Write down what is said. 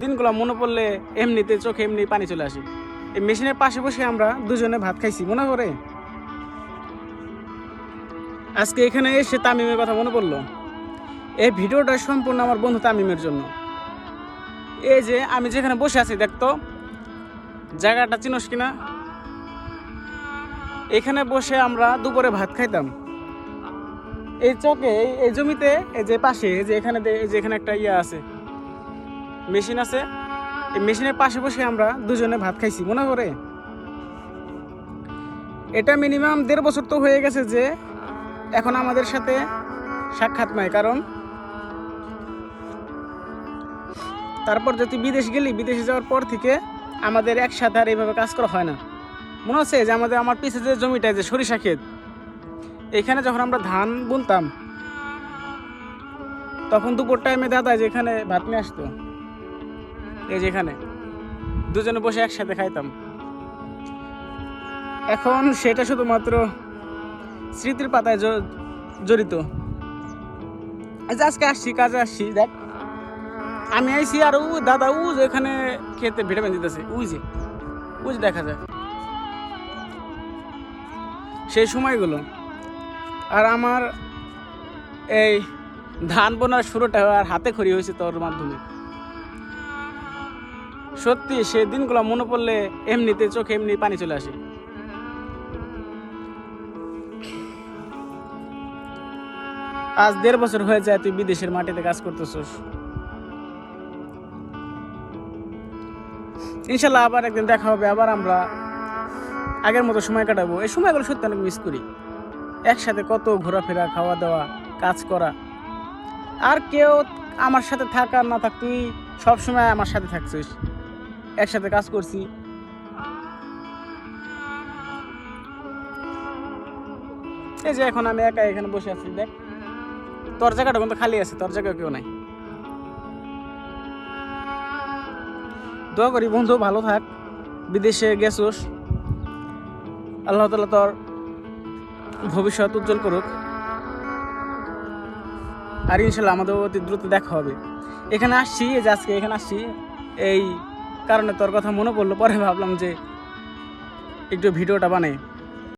দিনগুলো মনে পড়লে এমনিতে চোখে এমনি পানি চলে আসে। এই মেশিনের পাশে বসে আমরা দুজনে ভাত খাইছি, মনে করে আজকে এখানে এসে তামিমের কথা মনে পড়ল। এই ভিডিওটা সম্পূর্ণ আমার বন্ধু তামিমের জন্য। এই যে আমি যেখানে বসে আছি, দেখতো? জায়গাটা চিনস কিনা? এখানে বসে আমরা দুপুরে ভাত খাইতাম। এই চকে, এই- জমিতে, এই যে পাশে যে এখানে এই যে এখানে একটা ইয়ে আছে। মেশিন আছে। এই মেশিনের পাশে বসে আমরা দুজনে ভাত খাইছি, মনে করে? এটা মিনিমাম দেড় বছর তো হয়ে গেছে যে এখন আমাদের সাথে সাক্ষাৎ নাই, কারণ তারপর যদি বিদেশ গেলি, বিদেশে যাওয়ার পর থেকে আমাদের একসাথে আর এইভাবে কাজ করা হয় না। মনে আছে যে আমাদের, আমার পিছে যে জমিটা যে সরিষা ক্ষেত, এখানে যখন আমরা ধান বুনতাম, তখন দুপুর টাইমে দাদা যে এখানে ভাত নিয়ে আসতো এই যে এখানে। দুজনে বসে একসাথে খাইতাম। এখন সেটা শুধুমাত্র স্মৃতির পাতায় জড়িত। আজকে আসছি, কাজে আসছি, দেখ। আমি আইছি আর ও দাদা যে এখানে খেতে ভিটামিন দিতেছে। উই যে যে দেখা যায়। সেই সময়গুলো। আর আমার এই ধান বোনার শুরুটা আর হাতে খড়ি হয়েছে তোর মাধ্যমে। সত্যি সেই দিনগুলো মনে পড়লে এমনিতে চোখে এমনি পানি চলে আসে। আজ দেড় বছর হয়ে যায় তুই বিদেশের মাটিতে কাজ করতেছস। ইনশাল্লাহ আবার একদিন দেখা হবে, আবার আমরা আগের মতো সময় কাটাবো। এই সময়গুলো সত্যি অনেক মিস করি। একসাথে কত ঘোরাফেরা খাওয়া দাওয়া কাজ করা। আর কেউ আমার সাথে থাক না থাক, তুই সবসময় আমার সাথে থাকছিস। একসাথে কাজ করছি। এই যে এখন আমি একা এখানে বসে আছি, দেখ। তোর জায়গাটা কিন্তু খালি আছে, তোর জায়গা কেউ নাই। দোয়া করি বন্ধু, ভালো থাক। বিদেশে গেছোস। আল্লাহ তালা তোর ভবিষ্যৎ উজ্জ্বল করুক। আর ইনশাল্লাহ আমাদের অতি দ্রুত দেখা হবে। এখানে আসছি যে আজকে এখানে আসছি, এই কারণে তোর কথা মনে পড়ল পরে ভাবলাম যে একটু ভিডিওটা বানাই।